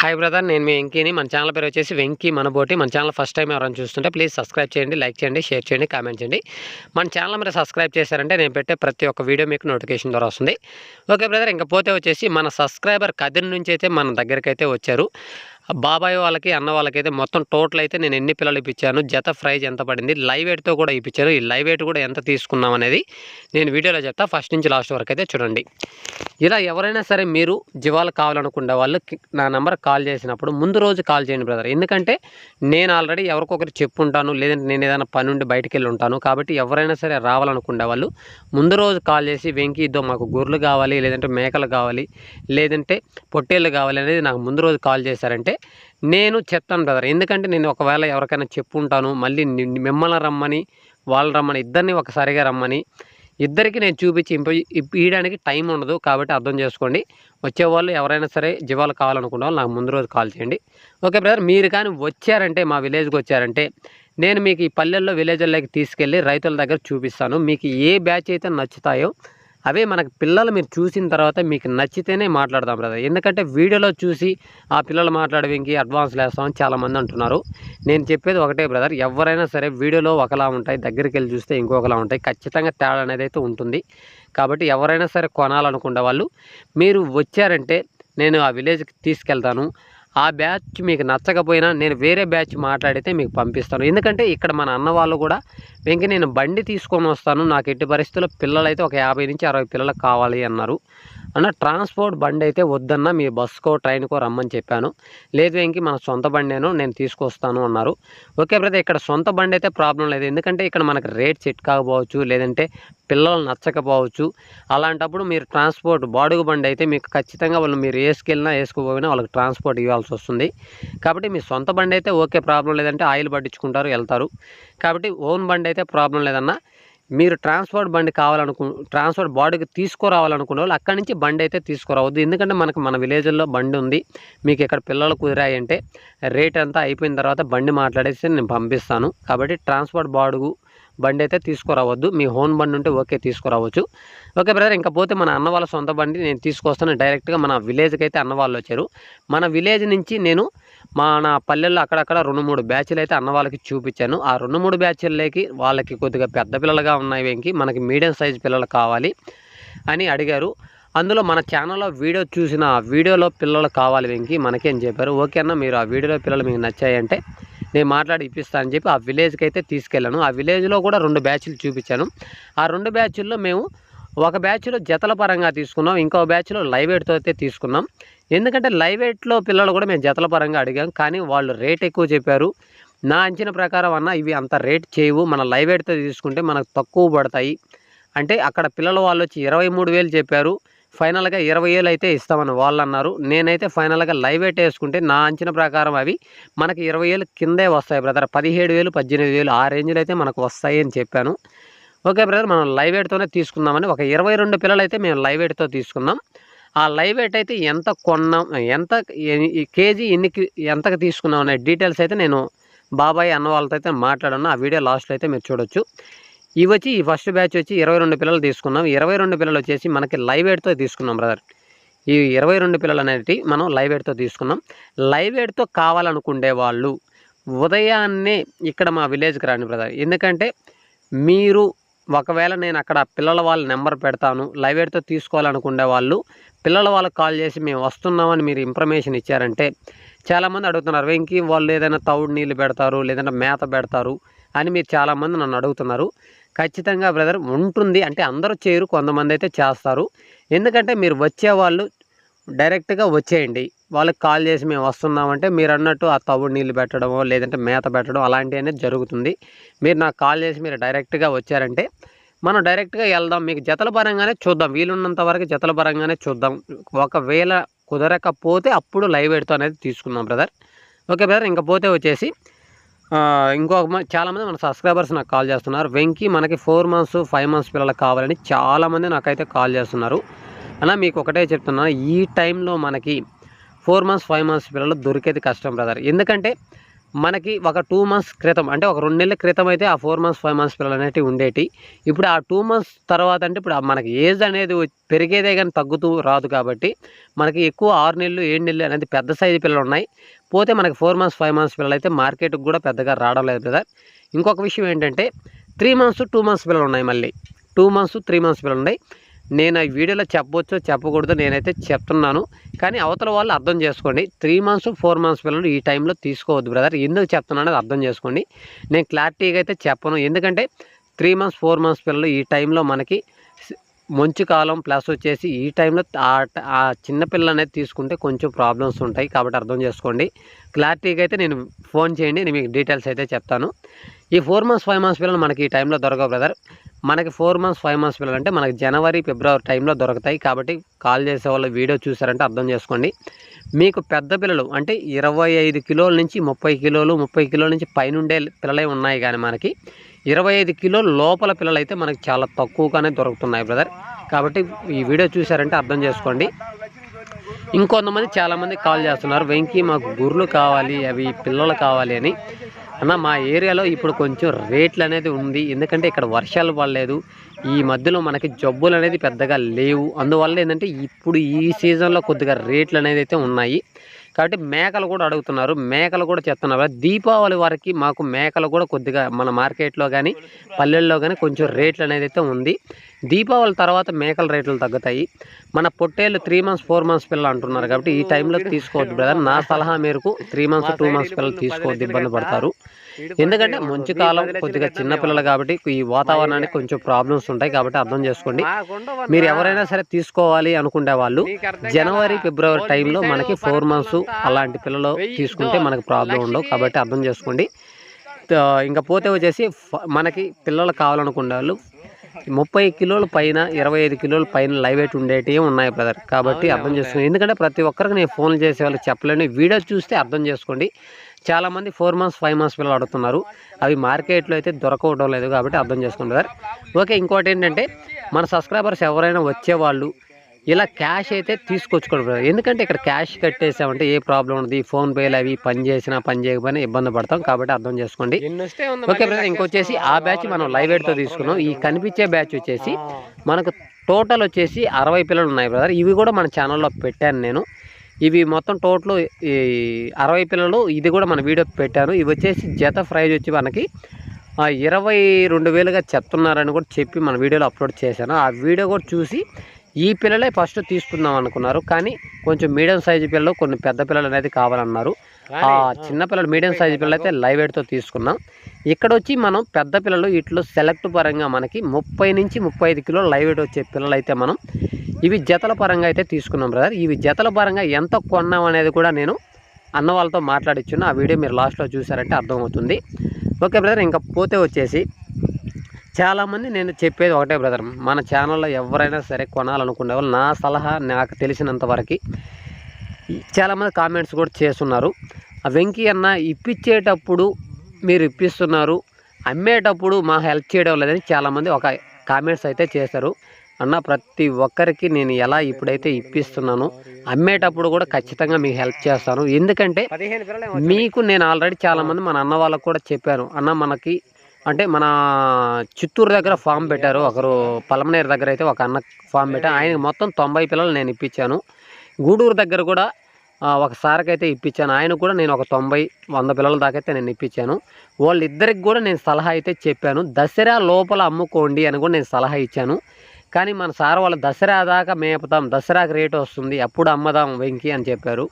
Hi brother నేను మీ వెంకీని. మన channel పేరు వచ్చేసి వెంకీ మనబోటి. మన ఛానల్ ఫస్ట్ టైం ఎవరైనా చూస్తుంటే ప్లీజ్ సబ్స్క్రైబ్ చేయండి లైక్ చేయండి షేర్ చేయండి కామెంట్ చేయండి. మన ఛానల్ మీరు సబ్స్క్రైబ్ చేశారంటే నేను పెట్టే ప్రతి ఒక్క వీడియో మీకు నోటిఫికేషన్ ద్వారా వస్తుంది. ఓకే బ్రదర్ ఇంకా పోతే వచ్చేసి మన సబ్స్క్రైబర్ కదిరి నుంచి అయితే మన దగ్గరికి అయితే వచ్చారు. బాబాయ్ వాళ్ళకి అన్న వాళ్ళకైతే మొత్తం టోటల్ అయితే నేను ఎన్ని పిల్లలు ఇప్పించాను జత ప్రైజ్ ఎంత పడింది లైవ్ ఎయిట్తో కూడా ఇప్పించాను ఈ లైవ్ ఎయిట్ కూడా ఎంత తీసుకున్నాం అనేది నేను వీడియోలో చెప్తా. ఫస్ట్ నుంచి లాస్ట్ వరకు అయితే చూడండి. ఇలా ఎవరైనా సరే మీరు జీవాలు కావాలనుకునే వాళ్ళు నా నెంబర్ కాల్ చేసినప్పుడు ముందు రోజు కాల్ చేయండి బ్రదర్. ఎందుకంటే నేను ఆల్రెడీ ఎవరికొకరు చెప్పుంటాను లేదంటే నేను ఏదైనా పని ఉండి బయటకు వెళ్ళి ఉంటాను. కాబట్టి ఎవరైనా సరే రావాలనుకునే వాళ్ళు ముందు రోజు కాల్ చేసి వెంకీ ఇద్దో మాకు గొర్రెలు కావాలి లేదంటే మేకలు కావాలి లేదంటే పొట్టేళ్ళు కావాలి అనేది నాకు ముందు రోజు కాల్ చేశారంటే నేను చెప్తాను బ్రదర్ ఎందుకంటే నేను ఒకవేళ ఎవరికైనా చెప్పుంటాను మళ్ళీ మిమ్మల్ని రమ్మని వాళ్ళు రమ్మని ఇద్దరిని ఒకసారిగా రమ్మని ఇద్దరికి నేను చూపించి ఇంప ఇవ్వడానికి టైం ఉండదు కాబట్టి అర్థం చేసుకోండి. వచ్చేవాళ్ళు ఎవరైనా సరే జీవాలు కావాలనుకున్న వాళ్ళు నాకు ముందు రోజు కాల్ చేయండి. ఓకే బ్రదర్ మీరు కానీ వచ్చారంటే మా విలేజ్కి వచ్చారంటే నేను మీకు ఈ పల్లెల్లో విలేజ్లోకి తీసుకెళ్ళి రైతుల దగ్గర చూపిస్తాను. మీకు ఏ బ్యాచ్ అయితే నచ్చుతాయో అవే మనకు పిల్లలు మీరు చూసిన తర్వాత మీకు నచ్చితేనే మాట్లాడదాం బ్రదర్ ఎందుకంటే వీడియోలో చూసి ఆ పిల్లలు మాట్లాడడానికి అడ్వాన్స్ వేస్తామని చాలామంది అంటున్నారు. నేను చెప్పేది ఒకటే బ్రదర్ ఎవరైనా సరే వీడియోలో ఒకలా ఉంటాయి దగ్గరికి వెళ్ళి చూస్తే ఇంకొకలా ఉంటాయి. ఖచ్చితంగా తేడా అనేది అయితే ఉంటుంది. కాబట్టి ఎవరైనా సరే కొనాలనుకునే వాళ్ళు మీరు వచ్చారంటే నేను ఆ విలేజ్కి తీసుకెళ్తాను. ఆ బ్యాచ్ మీకు నచ్చకపోయినా నేను వేరే బ్యాచ్ మాట్లాడితే మీకు పంపిస్తాను. ఎందుకంటే ఇక్కడ మన అన్న వాళ్ళు కూడా వెంక నేను బండి తీసుకొని వస్తాను. నాకు ఎట్టి పరిస్థితుల్లో పిల్లలు అయితే ఒక యాభై నుంచి అరవై పిల్లలకు కావాలి అన్నారు. అన్న ట్రాన్స్పోర్ట్ బండి అయితే వద్దన్నా మీ బస్కో ట్రైన్కో రమ్మని చెప్పాను. లేదు ఇంక మన సొంత బండేను నేను తీసుకొస్తాను అన్నారు. ఓకే బ్రదర్ ఇక్కడ సొంత బండి అయితే ప్రాబ్లం లేదు. ఎందుకంటే ఇక్కడ మనకి రేట్ సెట్ కాకపోవచ్చు లేదంటే పిల్లలు నచ్చకపోవచ్చు. అలాంటప్పుడు మీరు ట్రాన్స్పోర్ట్ బాడుగు బండి అయితే మీకు ఖచ్చితంగా వాళ్ళు మీరు వేసుకెళ్ళినా వేసుకుపోయినా వాళ్ళకి ట్రాన్స్పోర్ట్ ఇవ్వాల్సి వస్తుంది. కాబట్టి మీ సొంత బండి అయితే ఓకే ప్రాబ్లం లేదంటే ఆయిల్ పట్టించుకుంటారు వెళ్తారు. కాబట్టి ఓన్ బండి అయితే ప్రాబ్లం లేదన్నా మీరు ట్రాన్స్పోర్ట్ బండి కావాలనుకు ట్రాన్స్పోర్ట్ బాడీకి తీసుకురావాలనుకునే వాళ్ళు అక్కడి నుంచి బండి అయితే తీసుకురావద్దు. ఎందుకంటే మనకు మన విలేజ్లో బండి ఉంది. మీకు ఇక్కడ పిల్లలు కుదిరాయంటే రేట్ అంతా అయిపోయిన తర్వాత బండి మాట్లాడేసి నేను పంపిస్తాను. కాబట్టి ట్రాన్స్పోర్ట్ బాడుగు బండి అయితే తీసుకురావద్దు. మీ హోన్ బండి ఉంటే ఓకే తీసుకురావచ్చు. ఓకే బ్రదర్ ఇంకా పోతే మన అన్న వాళ్ళ సొంత బండి నేను తీసుకొస్తాను. డైరెక్ట్గా మన విలేజ్కి అయితే అన్న వాళ్ళు వచ్చారు. మన విలేజ్ నుంచి నేను మన పల్లెల్లో అక్కడక్కడ రెండు మూడు బ్యాచ్లు అయితే అన్న వాళ్ళకి చూపించాను. ఆ రెండు మూడు బ్యాచ్లకి వాళ్ళకి కొద్దిగా పెద్ద పిల్లలుగా ఉన్నాయి వెంకి. మనకి మీడియం సైజ్ పిల్లలు కావాలి అని అడిగారు. అందులో మన ఛానల్లో వీడియో చూసిన ఆ వీడియోలో పిల్లలు కావాలి వెంకి మనకేం చెప్పారు. ఓకే అన్న మీరు ఆ వీడియోలో పిల్లలు మీకు నచ్చాయంటే నేను మాట్లాడి ఇప్పిస్తాను అని చెప్పి ఆ విలేజ్కి అయితే తీసుకెళ్ళాను. ఆ విలేజ్లో కూడా రెండు బ్యాచ్లు చూపించాను. ఆ రెండు బ్యాచ్ల్లో మేము ఒక బ్యాచ్లో జతల పరంగా తీసుకున్నాం. ఇంకో బ్యాచ్లో లైవ్ ఎయిట్తో అయితే తీసుకున్నాం. ఎందుకంటే లైవ్ ఎయిట్లో పిల్లలు కూడా మేము జతల పరంగా అడిగాం. కానీ వాళ్ళు రేట్ ఎక్కువ చెప్పారు. నా అంచనా ప్రకారం అన్న ఇవి అంత రేట్ చేయవు. మన లైవ్ ఎయిట్తో తీసుకుంటే మనకు తక్కువ పడతాయి. అంటే అక్కడ పిల్లల వాళ్ళు వచ్చి ఇరవై మూడు వేలు చెప్పారు. ఫైనల్గా ఇరవై వేలు అయితే ఇస్తామని వాళ్ళు అన్నారు. నేనైతే ఫైనల్గా లైవ్ ఎయిట్ వేసుకుంటే నా అంచనా ప్రకారం అవి మనకి ఇరవై వేలు కిందే వస్తాయి బ్రదర్. పదిహేడు వేలు పద్దెనిమిది వేలు ఆ రేంజ్లో అయితే మనకు వస్తాయి అని చెప్పాను. ఓకే బ్రదర్ మనం లైవ్ ఎయిట్తోనే తీసుకుందామని ఒక ఇరవై రెండు పిల్లలు అయితే మేము లైవ్ ఎయిట్తో తీసుకున్నాం ఆ లైవ్ ఎయిట్ అయితే ఎంత కొన్నాం ఎంత కేజీ ఎన్ని ఎంతకు తీసుకున్నాం అనే డీటెయిల్స్ అయితే నేను బాబాయ్ అన్న వాళ్ళతో అయితే మాట్లాడాను. ఆ వీడియో లాస్ట్లో అయితే మీరు చూడొచ్చు. ఇవి వచ్చి ఈ ఫస్ట్ బ్యాచ్ వచ్చి ఇరవై రెండు పిల్లలు తీసుకున్నాం. ఇరవై రెండు పిల్లలు వచ్చేసి మనకి లైవ్ ఎయిడ్తో తీసుకున్నాం బ్రదర్. ఈ ఇరవై రెండు పిల్లలు అనేటివి మనం లైవ్ ఎయిడ్తో తీసుకున్నాం. లైవ్ ఎయిడ్తో కావాలనుకునే వాళ్ళు ఉదయాన్నే ఇక్కడ మా విలేజ్కి రాండి బ్రదర్. ఎందుకంటే మీరు ఒకవేళ నేను అక్కడ పిల్లల వాళ్ళ నెంబర్ పెడతాను లైవ్ ఎయిడ్తో తీసుకోవాలనుకునే వాళ్ళు పిల్లల వాళ్ళకి కాల్ చేసి మేము వస్తున్నామని మీరు ఇన్ఫర్మేషన్ ఇచ్చారంటే చాలామంది అడుగుతున్నారు వెంకి వాళ్ళు ఏదైనా తౌడు నీళ్ళు పెడతారు లేదంటే మేత పెడతారు అని మీరు చాలామంది నన్ను అడుగుతున్నారు. ఖచ్చితంగా బ్రదర్ ఉంటుంది. అంటే అందరూ చేయరు కొంతమంది అయితే చేస్తారు. ఎందుకంటే మీరు వచ్చేవాళ్ళు డైరెక్ట్గా వచ్చేయండి. వాళ్ళకి కాల్ చేసి మేము వస్తున్నామంటే మీరు అన్నట్టు ఆ తవుడు నీళ్ళు పెట్టడమో లేదంటే మేత పెట్టడం అలాంటివి అనేది జరుగుతుంది. మీరు నాకు కాల్ చేసి మీరు డైరెక్ట్గా వచ్చారంటే మనం డైరెక్ట్గా వెళ్దాం. మీకు జతల పరంగానే చూద్దాం. వీలున్నంత వరకు జతల పరంగానే చూద్దాం. ఒకవేళ కుదరకపోతే అప్పుడు లైవ్ ఎడుతూ అనేది తీసుకుందాం బ్రదర్. ఓకే బ్రదర్ ఇంకా పోతే వచ్చేసి ఇంకొక చాలామంది మన సబ్స్క్రైబర్స్ నాకు కాల్ చేస్తున్నారు. వెంకీ మనకి ఫోర్ మంత్స్ ఫైవ్ మంత్స్ పిల్లలకు కావాలని చాలామంది నాకైతే కాల్ చేస్తున్నారు. అలా మీకు ఒకటే చెప్తున్నాను ఈ టైంలో మనకి ఫోర్ మంత్స్ ఫైవ్ మంత్స్ పిల్లలు దొరికేది కష్టం బ్రదర్. ఎందుకంటే మనకి ఒక టూ మంత్స్ క్రితం అంటే ఒక రెండు నెలల క్రితం అయితే ఆ ఫోర్ మంత్స్ ఫైవ్ మంత్స్ పిల్లలు అనేటివి ఉండేటి. ఇప్పుడు ఆ టూ మంత్స్ తర్వాత అంటే ఇప్పుడు మనకి ఏజ్ అనేది పెరిగేదే కానీ తగ్గుతూ రాదు కాబట్టి మనకి ఎక్కువ ఆరు నెలలు ఏడు నెలలు అనేది పెద్ద సైజు పిల్లలు ఉన్నాయి. పోతే మనకి ఫోర్ మంత్స్ ఫైవ్ మంత్స్ పిల్లలు అయితే మార్కెట్కి కూడా పెద్దగా రావడం లేదు బ్రదర్ ఇంకొక విషయం ఏంటంటే త్రీ మంత్స్ టూ మంత్స్ పిల్లలు ఉన్నాయి మళ్ళీ. టూ మంత్స్ త్రీ మంత్స్ పిల్లలు ఉన్నాయి. నేను ఈ వీడియోలో చెప్పొచ్చో చెప్పకూడదు నేనైతే చెప్తున్నాను. కానీ అవతల వాళ్ళు అర్థం చేసుకోండి. త్రీ మంత్స్ ఫోర్ మంత్స్ పిల్లలు ఈ టైంలో తీసుకోవద్దు బ్రదర్ ఎందుకు చెప్తున్నాను అనేది అర్థం చేసుకోండి. నేను క్లారిటీగా అయితే చెప్పను. ఎందుకంటే త్రీ మంత్స్ ఫోర్ మంత్స్ పిల్లలు ఈ టైంలో మనకి మంచు కాలం ప్లస్ వచ్చేసి ఈ టైంలో ఆ ట- ఆ చిన్న అనేది తీసుకుంటే కొంచెం ప్రాబ్లమ్స్ ఉంటాయి. కాబట్టి అర్థం చేసుకోండి. క్లారిటీగా అయితే నేను ఫోన్ చేయండి. నేను మీకు డీటెయిల్స్ అయితే చెప్తాను. ఈ ఫోర్ మంత్స్ ఫైవ్ మంత్స్ పిల్లలు మనకి ఈ టైంలో దొరకవు బ్రదర్ మనకి ఫోర్ మంత్స్ ఫైవ్ మంత్స్ పిల్లలు అంటే మనకి జనవరి ఫిబ్రవరి టైంలో దొరుకుతాయి. కాబట్టి కాల్ చేసే వాళ్ళు వీడియో చూసారంటే అర్థం చేసుకోండి. మీకు పెద్ద పిల్లలు అంటే ఇరవై ఐదు కిలోల నుంచి ముప్పై కిలోలు ముప్పై కిలోల నుంచి పైనుండే పిల్లలే ఉన్నాయి కానీ మనకి ఇరవై ఐదు కిలోల లోపల పిల్లలు అయితే మనకి చాలా తక్కువగానే దొరుకుతున్నాయి బ్రదర్ కాబట్టి ఈ వీడియో చూసారంటే అర్థం చేసుకోండి. ఇంకొంతమంది చాలామంది కాల్ చేస్తున్నారు వెంకీ మాకు గుర్రులు కావాలి అవి పిల్లలు కావాలి అని. అన్న మా ఏరియాలో ఇప్పుడు కొంచెం రేట్లు అనేది ఉంది. ఎందుకంటే ఇక్కడ వర్షాలు పడలేదు. ఈ మధ్యలో మనకి జబ్బులు అనేది పెద్దగా లేవు. అందువల్ల ఏంటంటే ఇప్పుడు ఈ సీజన్లో కొద్దిగా రేట్లు అనేది అయితే ఉన్నాయి. కాబట్టి మేకలు కూడా అడుగుతున్నారు. మేకలు కూడా చెప్తున్నారు. దీపావళి వరకు మాకు మేకలు కూడా కొద్దిగా మన మార్కెట్లో కానీ పల్లెల్లో కానీ కొంచెం రేట్లు అనేది అయితే ఉంది. దీపావళి తర్వాత మేకల రేట్లు తగ్గుతాయి. మన పొట్టేళ్ళు త్రీ మంత్స్ ఫోర్ మంత్స్ పిల్లలు అంటున్నారు కాబట్టి ఈ టైంలో తీసుకోవద్దు బ్రదర్. నా సలహా మేరకు త్రీ మంత్స్ టూ మంత్స్ పిల్లలు తీసుకోవద్దు ఇబ్బంది పడతారు. ఎందుకంటే మంచు కాలం కొద్దిగా చిన్న పిల్లలు కాబట్టి ఈ వాతావరణానికి కొంచెం ప్రాబ్లమ్స్ ఉంటాయి కాబట్టి అర్థం చేసుకోండి. మీరు ఎవరైనా సరే తీసుకోవాలి అనుకునే వాళ్ళు జనవరి ఫిబ్రవరి టైంలో మనకి ఫోర్ మంత్స్ అలాంటి పిల్లలు తీసుకుంటే మనకి ప్రాబ్లం ఉండవు కాబట్టి అర్థం చేసుకోండి. ఇంకా పోతే వచ్చేసి మనకి పిల్లలు కావాలనుకునే వాళ్ళు ముప్పై కిలోల పైన ఇరవై ఐదు కిలోల పైన లైవ్ వెయిట్ ఉండేటివి ఉన్నాయి బ్రదర్ కాబట్టి అర్థం చేసుకోండి. ఎందుకంటే ప్రతి ఒక్కరికి నేను ఫోన్లు చేసే వాళ్ళకి చెప్పలేను. వీడియో చూస్తే అర్థం చేసుకోండి. చాలామంది ఫోర్ మంత్స్ ఫైవ్ మంత్స్ పిల్లలు అడుగుతున్నారు. అవి మార్కెట్లో అయితే దొరకవడం లేదు కాబట్టి అర్థం చేసుకోండి బ్రదర్ ఓకే ఇంకోటి ఏంటంటే మన సబ్స్క్రైబర్స్ ఎవరైనా వచ్చేవాళ్ళు ఇలా క్యాష్ అయితే తీసుకొచ్చుకోండి బ్రదర్ ఎందుకంటే ఇక్కడ క్యాష్ కట్టేసామంటే ఏ ప్రాబ్లం ఉండదు. ఫోన్ పేలు అవి పని చేసినా పని చేయకపోయినా ఇబ్బంది పడతాం కాబట్టి అర్థం చేసుకోండి. ఓకే బ్రదర్ ఇంకొచ్చేసి ఆ బ్యాచ్ మనం లైవ్ వెయిట్తో తీసుకున్నాం. ఈ కనిపించే బ్యాచ్ వచ్చేసి మనకు టోటల్ వచ్చేసి అరవై పిల్లలు ఉన్నాయి బ్రదర్ ఇవి కూడా మన ఛానల్లో పెట్టాను నేను. ఇవి మొత్తం టోటల్ ఈ అరవై పిల్లలు. ఇది కూడా మన వీడియో పెట్టాను. ఇవి వచ్చేసి జత ప్రైజ్ వచ్చి మనకి ఇరవై రెండు వేలుగా చెప్తున్నారని కూడా చెప్పి మన వీడియోలో అప్లోడ్ చేశాను. ఆ వీడియో కూడా చూసి ఈ పిల్లలే ఫస్ట్ తీసుకుందాం అనుకున్నారు. కానీ కొంచెం మీడియం సైజు పిల్లలు కొన్ని పెద్ద పిల్లలు అనేది కావాలన్నారు. ఆ చిన్న పిల్లలు మీడియం సైజు పిల్లలు. అయితే లైవ్ వెయిట్తో తీసుకున్నాం. ఇక్కడ వచ్చి మనం పెద్ద పిల్లలు ఇట్లో సెలెక్ట్ పరంగా మనకి ముప్పై నుంచి ముప్పై ఐదు కిలోలు లైవ్ వెయిట్ వచ్చే పిల్లలు అయితే మనం ఇవి జతల పరంగా అయితే తీసుకున్నాం బ్రదర్ ఇవి జతల పరంగా ఎంత కొన్నాం అనేది కూడా నేను అన్న వాళ్ళతో మాట్లాడిచ్చున్న. ఆ వీడియో మీరు లాస్ట్లో చూసారంటే అర్థమవుతుంది. ఓకే బ్రదర్ ఇంకా పోతే వచ్చేసి చాలామంది నేను చెప్పేది ఒకటే బ్రదర్ మన ఛానల్లో ఎవరైనా సరే కొనాలనుకునే వాళ్ళు నా సలహా నాకు తెలిసినంత వరకు చాలామంది కామెంట్స్ కూడా చేస్తున్నారు. ఆ వెంకీ అన్న ఇప్పించేటప్పుడు మీరు ఇప్పిస్తున్నారు. అమ్మేటప్పుడు మా హెల్ప్ చేయడం లేదని చాలామంది ఒక కామెంట్స్ అయితే చేశారు అన్న ప్రతి ఒక్కరికి నేను ఎలా ఇప్పుడైతే ఇప్పిస్తున్నానో అమ్మేటప్పుడు కూడా ఖచ్చితంగా మీకు హెల్ప్ చేస్తాను. ఎందుకంటే మీకు నేను ఆల్రెడీ చాలామంది మన అన్న వాళ్ళకు కూడా చెప్పాను. అన్న మనకి అంటే మన చిత్తూరు దగ్గర ఫామ్ పెట్టారు. ఒకరు పలమనేరు దగ్గర అయితే ఒక అన్న ఫామ్ పెట్టారు. ఆయనకి మొత్తం తొంభై పిల్లలు నేను ఇప్పించాను. గూడూరు దగ్గర కూడా ఆ, ఒక సార్కి అయితే ఇప్పించాను. ఆయన కూడా నేను ఒక తొంభై వంద పిల్లల దాకా అయితే నేను ఇప్పించాను. వాళ్ళిద్దరికి కూడా నేను సలహా అయితే చెప్పాను. దసరా లోపల అమ్ముకోండి అని కూడా నేను సలహా ఇచ్చాను. కానీ మన సార్ వాళ్ళు దసరా దాకా మేపుతాం. దసరాకి రేటు వస్తుంది. అప్పుడు అమ్మదాం వెంకి అని చెప్పారు.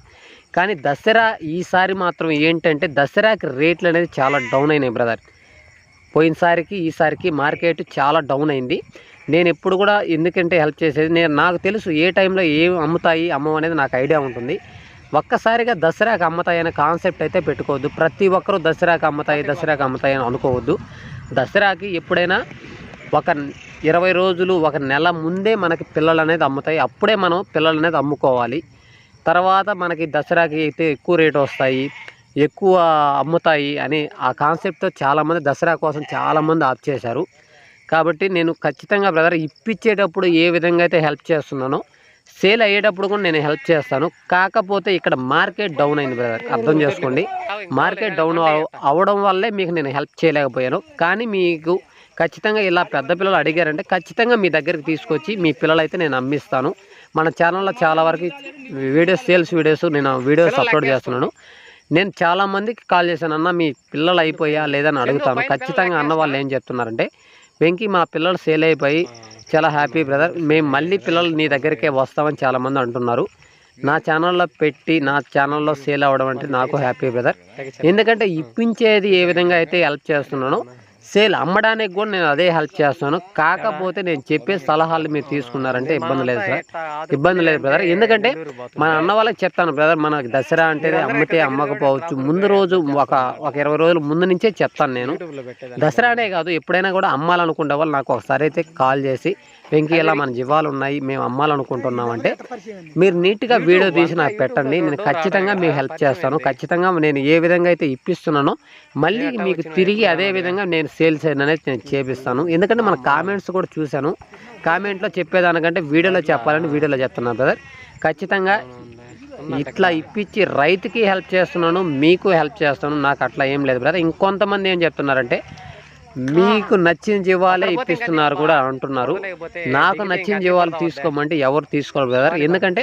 కానీ దసరా ఈసారి మాత్రం ఏంటంటే దసరాకి రేట్లు అనేది చాలా డౌన్ అయినాయి బ్రదర్. పోయినసారికి ఈసారికి మార్కెట్ చాలా డౌన్ అయింది. నేను ఎప్పుడు కూడా ఎందుకంటే హెల్ప్ చేసేది నేను నాకు తెలుసు ఏ టైంలో ఏం అమ్ముతాయి అమ్మం అనేది నాకు ఐడియా ఉంటుంది. ఒక్కసారిగా దసరాకి అమ్ముతాయి అనే కాన్సెప్ట్ అయితే పెట్టుకోవద్దు. ప్రతి ఒక్కరూ దసరాకి అమ్ముతాయి దసరాకి అమ్ముతాయి అని అనుకోవద్దు. దసరాకి ఎప్పుడైనా ఒక ఇరవై రోజులు ఒక నెల ముందే మనకి పిల్లలు అనేది అమ్ముతాయి. అప్పుడే మనం పిల్లలు అనేది అమ్ముకోవాలి. తర్వాత మనకి దసరాకి అయితే ఎక్కువ రేటు వస్తాయి ఎక్కువ అమ్ముతాయి అని ఆ కాన్సెప్ట్తో చాలామంది దసరా కోసం చాలామంది ఆప్ చేశారు. కాబట్టి నేను ఖచ్చితంగా బ్రదర్ ఇప్పించేటప్పుడు ఏ విధంగా అయితే హెల్ప్ చేస్తున్నానో సేల్ అయ్యేటప్పుడు కూడా నేను హెల్ప్ చేస్తాను. కాకపోతే ఇక్కడ మార్కెట్ డౌన్ అయింది బ్రదర్ అర్థం చేసుకోండి. మార్కెట్ డౌన్ అవడం వల్లే మీకు నేను హెల్ప్ చేయలేకపోయాను. కానీ మీకు ఖచ్చితంగా ఇలా పెద్ద పిల్లలు అడిగారంటే ఖచ్చితంగా మీ దగ్గరికి తీసుకొచ్చి మీ పిల్లలైతే నేను అమ్మిస్తాను. మన ఛానల్లో చాలా వరకు వీడియోస్ సేల్స్ వీడియోస్ నేను వీడియోస్ అప్లోడ్ చేస్తున్నాను. నేను చాలా మందికి కాల్ చేశాను అన్న మీ పిల్లలు అయిపోయా లేదని అడుగుతాను. ఖచ్చితంగా అన్న వాళ్ళు ఏం చెప్తున్నారంటే వెంకీ మా పిల్లలు సేల్ అయిపోయి చాలా హ్యాపీ బ్రదర్. మేము మళ్ళీ పిల్లలు నీ దగ్గరికే వస్తామని చాలామంది అంటున్నారు. నా ఛానల్లో పెట్టి నా ఛానల్లో సేల్ అవ్వడం అంటే నాకు హ్యాపీ బ్రదర్. ఎందుకంటే ఇప్పించేది ఏ విధంగా అయితే హెల్ప్ చేస్తున్నానో సేల్ అమ్మడానికి కూడా నేను అదే హెల్ప్ చేస్తాను. కాకపోతే నేను చెప్పే సలహాలు మీరు తీసుకున్నారంటే ఇబ్బంది లేదు సార్. ఇబ్బంది లేదు బ్రదర్ ఎందుకంటే మన అన్న వాళ్ళకి చెప్తాను బ్రదర్ మన దసరా అంటే అమ్మితే అమ్మకపోవచ్చు. ముందు రోజు ఒక ఒక ఇరవై రోజుల ముందు నుంచే చెప్తాను నేను. దసరానే కాదు ఎప్పుడైనా కూడా అమ్మాలనుకునే వాళ్ళు నాకు ఒకసారి అయితే కాల్ చేసి వెంకీ ఇలా మన జీవాలు ఉన్నాయి మేము అమ్మాలనుకుంటున్నాం అంటే మీరు నీట్గా వీడియో తీసి నాకు పెట్టండి నేను ఖచ్చితంగా మీకు హెల్ప్ చేస్తాను ఖచ్చితంగా నేను ఏ విధంగా అయితే ఇప్పిస్తున్నానో మళ్ళీ మీకు తిరిగి అదే విధంగా నేను సేల్స్ అనేది నేను చేపిస్తాను. ఎందుకంటే మన కామెంట్స్ కూడా చూశాను. కామెంట్లో చెప్పేదానికంటే వీడియోలో చెప్పాలని వీడియోలో చెప్తున్నాను బ్రదర్ ఖచ్చితంగా ఇట్లా ఇప్పించి రైతుకి హెల్ప్ చేస్తున్నాను మీకు హెల్ప్ చేస్తాను నాకు అట్లా ఏం లేదు బ్రదర్. ఇంకొంతమంది ఏం చెప్తున్నారంటే మీకు నచ్చిన జీవాలే ఇప్పిస్తున్నారు కూడా అంటున్నారు. నాకు నచ్చిన జీవాలు తీసుకోమంటే ఎవరు తీసుకోరు బ్రదర్ ఎందుకంటే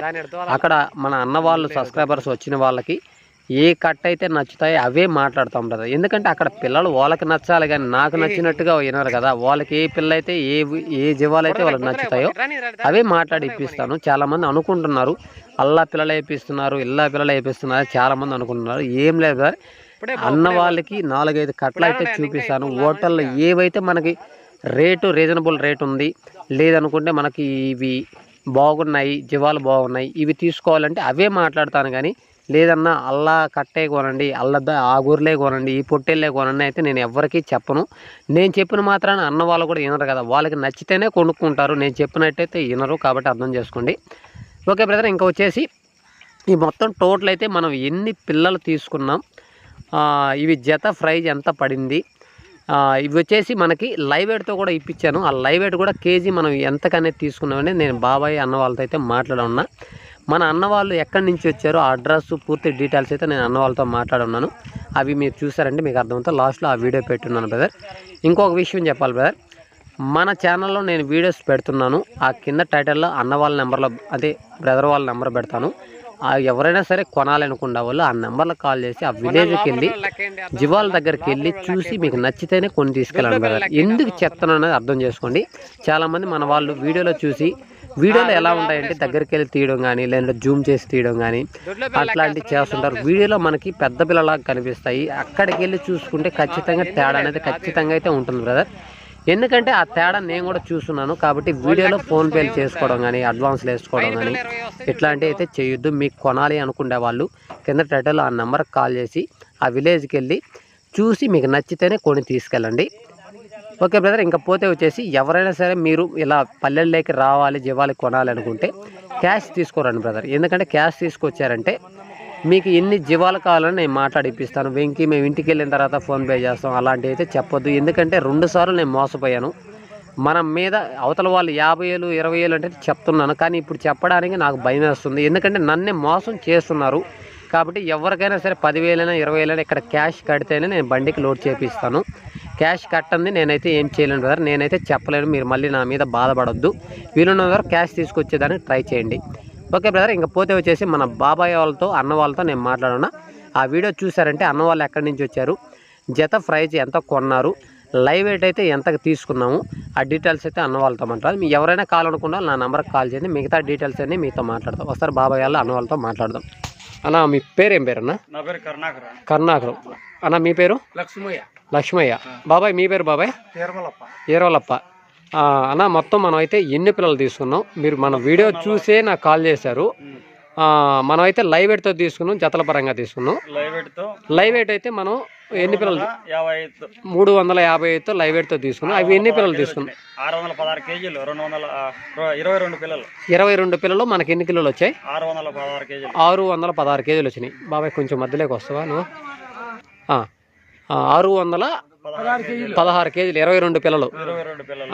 అక్కడ మన అన్న వాళ్ళు సబ్స్క్రైబర్స్ వచ్చిన వాళ్ళకి ఏ కట్ అయితే నచ్చుతాయో అవే మాట్లాడతాం బ్రదర్ ఎందుకంటే అక్కడ పిల్లలు వాళ్ళకి నచ్చాలి కానీ నాకు నచ్చినట్టుగా వినరు కదా. వాళ్ళకి ఏ పిల్ల అయితే ఏ ఏ జీవాలు అయితే వాళ్ళకి నచ్చుతాయో అవే మాట్లాడి ఇప్పిస్తాను. చాలా మంది అనుకుంటున్నారు. అల్లా పిల్లలు వేపిస్తున్నారు ఇల్లా పిల్లలు వేపిస్తున్నారు చాలా మంది అనుకుంటున్నారు. ఏం లేదు అన్న వాళ్ళకి నాలుగైదు కట్టలు అయితే చూపిస్తాను. హోటల్లో ఏవైతే మనకి రేటు రీజనబుల్ రేట్ ఉంది లేదనుకుంటే మనకి ఇవి బాగున్నాయి జీవాలు బాగున్నాయి ఇవి తీసుకోవాలంటే అవే మాట్లాడతాను కానీ లేదన్నా అల్లా కట్టే కొనండి అల్ల ఆ గూరలే కొనండి ఈ పొట్టేళ్ళే కొనండి అయితే నేను ఎవరికీ చెప్పను. నేను చెప్పిన మాత్రాన అన్న వాళ్ళు కూడా వినరు కదా. వాళ్ళకి నచ్చితేనే కొనుక్కుంటారు. నేను చెప్పినట్టయితే వినరు కాబట్టి అర్థం చేసుకోండి. ఓకే బ్రదర్ ఇంకా వచ్చేసి ఈ మొత్తం టోటల్ అయితే మనం ఎన్ని పిల్లలు తీసుకున్నాం ఇవి జత ప్రైజ్ ఎంత పడింది? ఇవి వచ్చేసి మనకి లైవ్ ఎయిట్తో కూడా ఇప్పించాను. ఆ లైవ్ ఎయిట్ కూడా కేజీ మనం ఎంతకనేది తీసుకున్నామని నేను బాబాయ్ అన్న వాళ్ళతో అయితే మాట్లాడున్నా మన అన్న వాళ్ళు ఎక్కడి నుంచి వచ్చారో ఆ అడ్రస్ పూర్తి డీటెయిల్స్ అయితే నేను అన్న వాళ్ళతో మాట్లాడున్నాను అవి మీరు చూసారంటే మీకు అర్థమవుతుంది. లాస్ట్లో ఆ వీడియో పెట్టున్నాను బ్రదర్. ఇంకొక విషయం చెప్పాలి బ్రదర్. మన ఛానల్లో నేను వీడియోస్ పెడుతున్నాను. ఆ కింద టైటిల్లో అన్న వాళ్ళ నెంబర్లో అదే బ్రదర్ వాళ్ళ నెంబర్ పెడతాను. ఎవరైనా సరే కొనాలనుకున్న వాళ్ళు ఆ నెంబర్లో కాల్ చేసి ఆ విలేజ్కి వెళ్ళి జివాల దగ్గరికి వెళ్ళి చూసి మీకు నచ్చితేనే కొని తీసుకెళ్ళండి బ్రదర్. ఎందుకు చెప్తాను అనేది అర్థం చేసుకోండి. చాలామంది మన వాళ్ళు వీడియోలో చూసి వీడియోలో ఎలా ఉంటాయంటే దగ్గరికి వెళ్ళి తీయడం కానీ లేదంటే జూమ్ చేసి తీయడం కానీ అట్లాంటివి చేస్తుంటారు. వీడియోలో మనకి పెద్ద పిల్లలాగా కనిపిస్తాయి. అక్కడికి వెళ్ళి చూసుకుంటే ఖచ్చితంగా తేడా అనేది ఖచ్చితంగా అయితే ఉంటుంది బ్రదర్. ఎందుకంటే ఆ తేడా నేను కూడా చూస్తున్నాను కాబట్టి వీడియోలో ఫోన్పేలు చేసుకోవడం కానీ అడ్వాన్స్లు వేసుకోవడం కానీ ఇట్లాంటివి అయితే చేయొద్దు. మీకు కొనాలి అనుకునే వాళ్ళు కింద టైటిల్ ఆ నెంబర్కి కాల్ చేసి ఆ విలేజ్కి వెళ్ళి చూసి మీకు నచ్చితేనే కొని తీసుకెళ్ళండి. ఓకే బ్రదర్ ఇంకా పోతే వచ్చేసి ఎవరైనా సరే మీరు ఇలా పల్లెల్లోకి రావాలి జీవాలు కొనాలి అనుకుంటే క్యాష్ తీసుకోరండి బ్రదర్. ఎందుకంటే క్యాష్ తీసుకొచ్చారంటే మీకు ఎన్ని జీవాలు కావాలని నేను మాట్లాడిపిస్తాను వెంకీ మేము ఇంటికి వెళ్ళిన తర్వాత ఫోన్పే చేస్తాం. అలాంటివి అయితే చెప్పొద్దు. ఎందుకంటే రెండుసార్లు నేను మోసపోయాను. మనం మీద అవతల వాళ్ళు యాభై ఏళ్ళు ఇరవై ఏళ్ళు అంటే చెప్తున్నాను. కానీ ఇప్పుడు చెప్పడానికి నాకు భయం వేస్తుంది. ఎందుకంటే నన్నే మోసం చేస్తున్నారు. కాబట్టి ఎవరికైనా సరే పదివేలైనా ఇరవై వేలైనా ఇక్కడ క్యాష్ కడితేనే నేను బండికి లోడ్ చేపిస్తాను. క్యాష్ కట్టంది నేనైతే ఏం చేయలేను బ్రదర్. నేనైతే చెప్పలేను. మీరు మళ్ళీ నా మీద బాధపడొద్దు. వీలున్న ద్వారా క్యాష్ తీసుకొచ్చేదానికి ట్రై చేయండి. ఓకే బ్రదర్ ఇంకా పోతే వచ్చేసి మన బాబాయ్ వాళ్ళతో అన్న వాళ్ళతో నేను మాట్లాడున్నా ఆ వీడియో చూసారంటే అన్న వాళ్ళు ఎక్కడి నుంచి వచ్చారు? జత ప్రైజ్ ఎంత కొన్నారు? లైవ్ వెయిట్ అయితే ఎంతకు తీసుకున్నాము? ఆ డీటెయిల్స్ అయితే అన్న వాళ్ళతో మాట్లాడాలి మీరు ఎవరైనా కాల్ అనుకున్నా నా నెంబర్కి కాల్ చేయండి. మిగతా డీటెయిల్స్ అన్ని మీతో మాట్లాడతాం ఒకసారి బాబాయ్ వాళ్ళు అన్న వాళ్ళతో మాట్లాడదాం. అన్న మీ పేరు ఏం పేరు అన్న? నా పేరు కరుణాకర్ కరుణాకరం. అన్న మీ పేరు? లక్ష్మయ్య. లక్ష్మయ్య. బాబాయ్ మీ పేరు బాబాయ్? తీరమలప్ప ఏరోలప్ప ఆ, అన్న మొత్తం మనం అయితే ఎన్ని పిల్లలు తీసుకున్నాం? మీరు మన వీడియో చూసే నాకు కాల్ చేశారు. మనం అయితే లైవ్ వెయిట్తో తీసుకున్నాం జతల పరంగా తీసుకున్నాం. లైవ్ వెయిట్ అయితే మనం ఎన్ని పిల్లలు ఐదు మూడు వందల యాభై ఐదుతో లైవ్ వెయిట్తో తీసుకున్నాం. అవి ఎన్ని పిల్లలు తీసుకున్నాం? ఆరు వందల పదహారు కేజీలు రెండు వందల ఇరవై రెండు పిల్లలు. ఇరవై రెండు పిల్లలు మనకి ఎన్ని కిలోలు వచ్చాయి? ఆరు వందల పదహారు కేజీలు. ఆరు వందల పదహారు కేజీలు వచ్చినాయి. బాబాయ్ కొంచెం మధ్యలోకి వస్తావా నువ్వు? ఆరు వందల పదహారు కేజీలు. పదహారు కేజీలు ఇరవై రెండు పిల్లలు.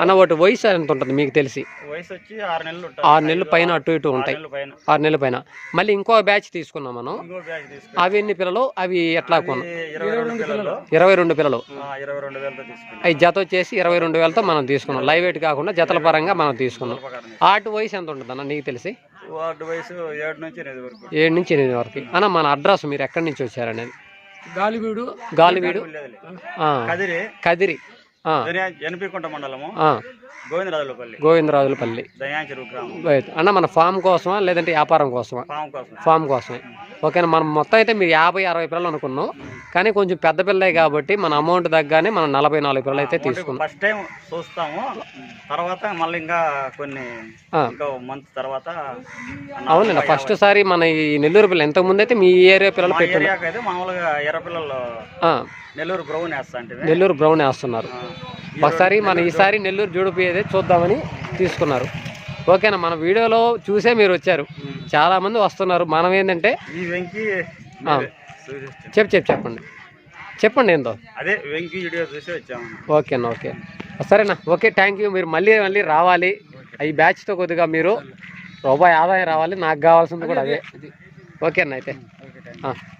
అన్న ఒకటి వయసు ఎంత ఉంటుంది మీకు తెలిసి? వయసు వచ్చి ఆరు నెలలు ఉంటాయి. ఆరు నెలలు పైన అటు ఇటు ఉంటాయి. ఆరు నెలల పైన. మళ్ళీ ఇంకో బ్యాచ్ తీసుకున్నాం మనం. అవి ఎన్ని పిల్లలు? అవి ఎట్లా కొన్నాం ఇరవై రెండు పిల్లలు. అవి జత వచ్చేసి ఇరవై రెండు వేలతో మనం తీసుకున్నాం. లైవ్ వెయిట్ కాకుండా జతల పరంగా మనం తీసుకున్నాం. ఆటు వయసు ఎంత ఉంటుంది అన్న నీకు తెలిసి? వార్డు వయసు ఏడు నుంచి ఎనిమిది వరకు. ఏడు నుంచి ఎనిమిది వరకు. అన్న మన అడ్రస్ మీరు ఎక్కడి నుంచి వచ్చారనేది? గాలివీడు. గాలివీడు. కదిరి. కదిరి. ఆ, ఎనపికుంట మండలము. ఆ, గోవిందరాజులపల్లి. గోవిందరాజులపల్లి. అన్న మన ఫామ్ కోసమా లేదంటే వ్యాపారం కోసమా? ఫామ్ కోసమే. ఓకేనా మనం మొత్తం అయితే మీరు యాభై అరవై పిల్లలు అనుకున్నాం. కానీ కొంచెం పెద్ద పిల్లలే కాబట్టి మన అమౌంట్ తగ్గానే మనం నలభై నాలుగు పిల్లలు అయితే తీసుకున్నాం. ఫస్ట్ టైం చూస్తాము. తర్వాత మళ్ళీ ఇంకా కొన్ని మంత్ తర్వాత అవునండి ఫస్ట్ సారి మన ఈ నెల్లూరు పిల్లలు ఇంతకు ముందు అయితే మీ ఏరియా పిల్లలు అయితే మామూలుగా ఎర్ర పిల్లలు నెల్లూరు బ్రౌన్ వేస్తా నెల్లూరు బ్రౌన్ వేస్తున్నారు. ఒకసారి మన ఈసారి నెల్లూరు జుడిపి ఏదే చూద్దామని తీసుకున్నారు. ఓకేనా మన వీడియోలో చూసే మీరు వచ్చారు. చాలా మంది వస్తున్నారు. మనం ఏంటంటే చెప్పు. చెప్పు చెప్పండి. చెప్పండి ఏందో. అదే వెంకి వీడియో చూసి వచ్చాము. ఓకేనా ఓకే. సరేనా ఓకే థ్యాంక్ యూ. మీరు మళ్ళీ మళ్ళీ రావాలి. ఈ బ్యాచ్తో కొద్దిగా మీరు రూపాయి ఆదాయం రావాలి. నాకు కావాల్సింది కూడా అదే ఓకేనా అయితే.